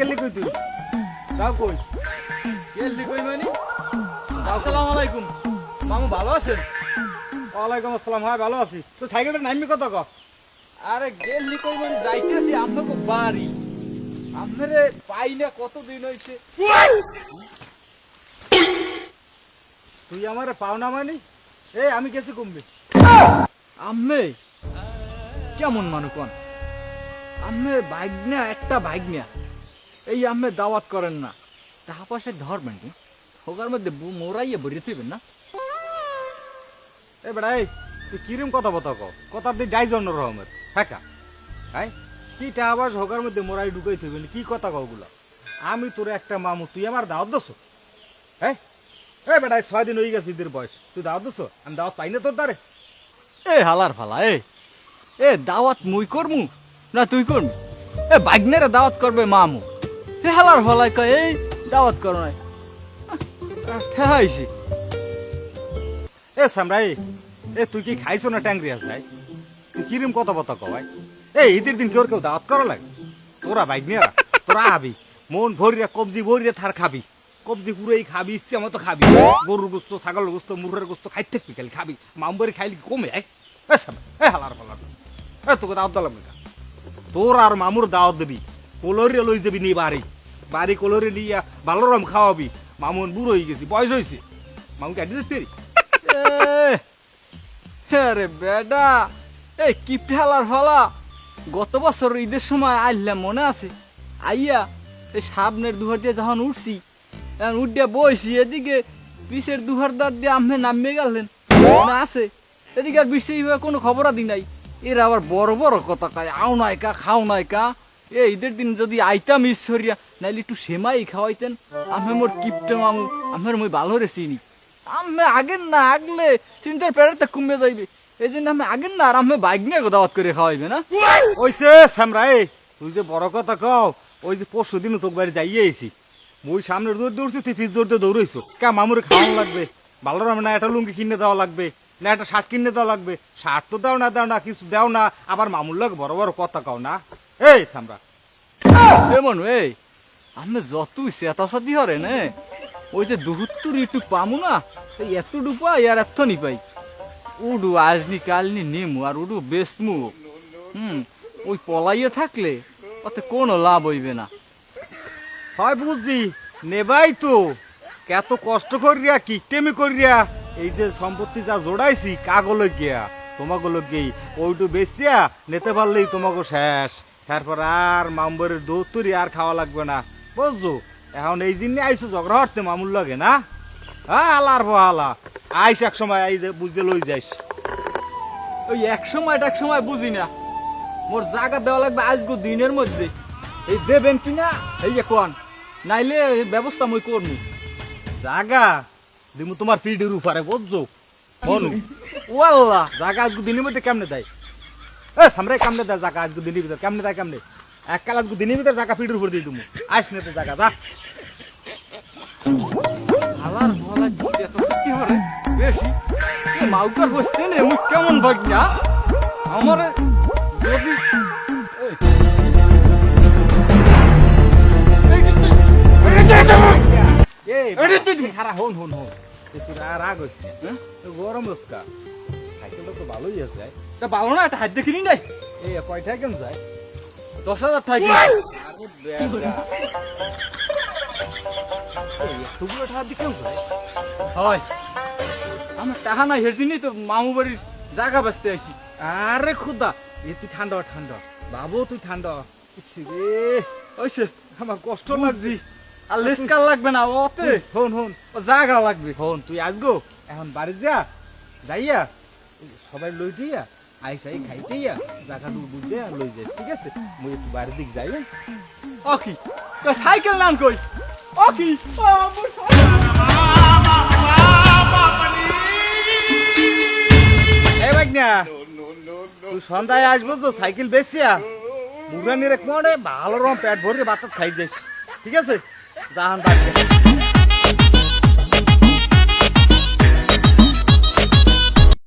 গেলি কই তুই? যাও কই? গেলি কই মানে? আসসালামু আলাইকুম। মামু ভালো আছেন? ওয়ালাইকুম আসসালাম হ্যাঁ ভালো আছি। তুই সাইকেলের নামবি কত ক? আরে গেলি কই মানে? যাইতেছি আপনাকে বাড়ি। আপনারে পাই না কতদিন হইছে? তুই আমার পাওনা মানি? এই আমি গেছি কমবি আম্মে কেমন মানু কোন? আম্মে ভাগ্না একটা ভাগ্না। এই আম্মে দাওয়াত করেন না। টাকা পয়সা ধরবেন কি হোগার মধ্যে মোরাইয়ে ভরিয়ে থইবেন না। এ বেড়া এই তুই কিরম কথা বতা ক কথা দিয়ে ডাইজ অন্য রকমের হ্যাঁ হাই কি টাবার হোকার মধ্যে মোরাই ঢুকাই থইবেন? কি কথা কগুলা আমি তোর একটা মামু তুই আমার দাওয়াত দছ হ্যাঁ এ বেটা এই ছয় দিন হয়ে গেছে ঈদের বয়স। তুই দাওয়াত দোস? আমি দাওয়াত পাই না তোর দ্বারে। এ হালার ফালা এ। এ দাওয়াত মুই করমু? না, তুই কোন? এ, বাগনেরে দাওয়াত করবে মামু। এ হালার ফালাই কয়, এই দাওয়াত করো নাই। ঠেহাইছি এ, সামরাই, এ, তুই কি খাইছো না ট্যাংরি তুই কিরম কথা বতা কও ভাই? এই ঈদের দিন কেউ কেউ দাওয়াত করা লাগে? তোরা নিয়ে তোরা আবি। মন ভরিয়া, কবজি ভরিয়া থার খাবি। কবজি পুরোই খাবি, ইচ্ছে মতো খাবি। গরুর গোস্ত, ছাগলের গোস্ত, মুরগের গোস্ত খাইতে খালি খাবি? মাম্বরি খাইলি কমে আয় এ সামরা এ হালার ফালার এ, তোকে দাওয়াত দিলাম না তোর আর মামুর দাওয়াত দিবি। কলরি লই যাবি নি বাড়ি। বাড়ি কলরি নিয়া ভালো রম খাওয়াবি। মামুন বুড়ো হয়ে গেছি, বয়স হয়েছে মামু কাটি দিতে আরে বেডা। এই কিপটে হালার ফালা গত বছর ঈদের সময় আইলাম, মনে আছে? আইয়া এই সামনের দুহার দিয়ে যখন উঠছি, এখন উঠিয়া বইছি, এদিকে পিসের দুহার দাঁত দিয়ে আমে নামিয়ে গেলেন। না আছে? এদিকে আর বিশ্বে কোনো খবর আদি নাই। এর আবার বড় বড় কথা কয়, আও নাই কা খাও নাই কা এ, ঈদের দিন যদি আইতাম ঈশ্বরিয়া, নাইলে একটু সেমাই খাওয়াইতেন। আমি মোর কিপটে মামু আমার মই ভালো রে চিনি। আমি আগের না আগলে চিন্তার পেড়াতে কমে যাইবে। এই জন্য আমি আগের না আর আমি বাইক নিয়ে দাওয়াত করে খাওয়াইবে না? ওইসে সামরাই তুই যে বড় কথা কও, ওই যে পরশু দিন তোর বাড়ি যাইয়ে আইছি। মুই সামনের দৌড় দৌড়ছি, তুই পিস দৌড়তে দৌড়াইছো। কে মামুর খাওয়ানো লাগবে? ভালো রাম না একটা লুঙ্গি কিনে দেওয়া লাগবে? না একটা শার্ট কিনে দেওয়া লাগবে। শার্ট তো দাও না দাও না কিছু দাও না। আবার মামুর লাগে বড় বড় কথা কও না। এই সামরা। এমন এই আমি যতই চেতাচাতি হরে নে ওই যে দুহুত্তর একটু পামু না এই এত ডুপা আর এত নি পাই। উডু আজনি কালনি নেমু আর উডু বেসমু। হুম ওই পলাইয়ে থাকলে ওতে কোনো লাভ হইবে না। হয় বুঝছি নেবাই তো। কত কষ্ট করিয়া কি টেমি করিয়া এই যে সম্পত্তি যা জোড়াইছি কাগলে গিয়া তোমাকে গিয়ে ওইটু বেচিয়া নিতে পারলেই তোমাকে শেষ। তারপর আর মাম্বরের দৌতুরি আর খাওয়া লাগবে না। বুঝছ? এখন এই জিনিস আইসো ঝগড়া হরতে মামুর লাগে না? হ্যাঁ আলার আলা। আইস এক সময় আই যে বুঝে লই যাইস। ওই এক সময় এক সময় বুঝি না। মোর জায়গা দেওয়া লাগবে আজগো দিনের মধ্যে। এই দেবেন কিনা এই যে কোন নাইলে ব্যবস্থা মই করব জাগা? দিমু তোমার পিডির উপরে বুঝছ? বনু। ওয়াল্লা জাগা আজকে দিনের মধ্যে কেমনে দেয়? এ সামনে কেমনে দেয় জাগা আজকে দিনের ভিতরে? কেমনে দেয় কেমনে? এক কাল আজকে দিনের ভিতরে জাগা পিঠের উপর দিয়ে আইস না তো জাগা যা। হালার বলা এত সত্যি হরে বেশি? মাউকার হচ্ছে না মুখ কেমন ভাগ না আমার যদি এই খারা হন হন হন এ তুই আর রাগ হইস না? গরম রসকা সাইকেলটা তো ভালোই আছে। তা ভালো না একটা হাত দেখিনি নাই এই কয়টা কেন যায়। দশ হাজার টাকা এতগুলো টাকা দিয়ে কেউ যায়। হয়। আমার টাকা নাই হের জন্যই তো মামু বাড়ির জায়গা বেচতে আইছি। আরে খুদা। এ তুই ঠান্ডা ঠান্ডা বাবু তুই ঠান্ডা রে ওইসে আমার কষ্ট লাগছি। আর লেসকার লাগবে না ওতে হন হন ও জায়গা লাগবে। হন তুই আসগো এখন বাড়ি যা যাইয়া সবাই লই দিয়া আইসাই খাইতেইয়া জায়গা দূর বুঝে আর লই যাস ঠিক আছে? মুই একটু বাড়ির দিক যাই হ্যাঁ? অকি তো সাইকেল নান কই? অকি ও, মোর। এই বাগনা তুই সন্ধ্যায় আসব তো সাইকেল বেচিয়া বুড়ানির এক মনে ভালো রকম পেট ভরে ভাত খাই যাস ঠিক আছে? জাহান বাড়ি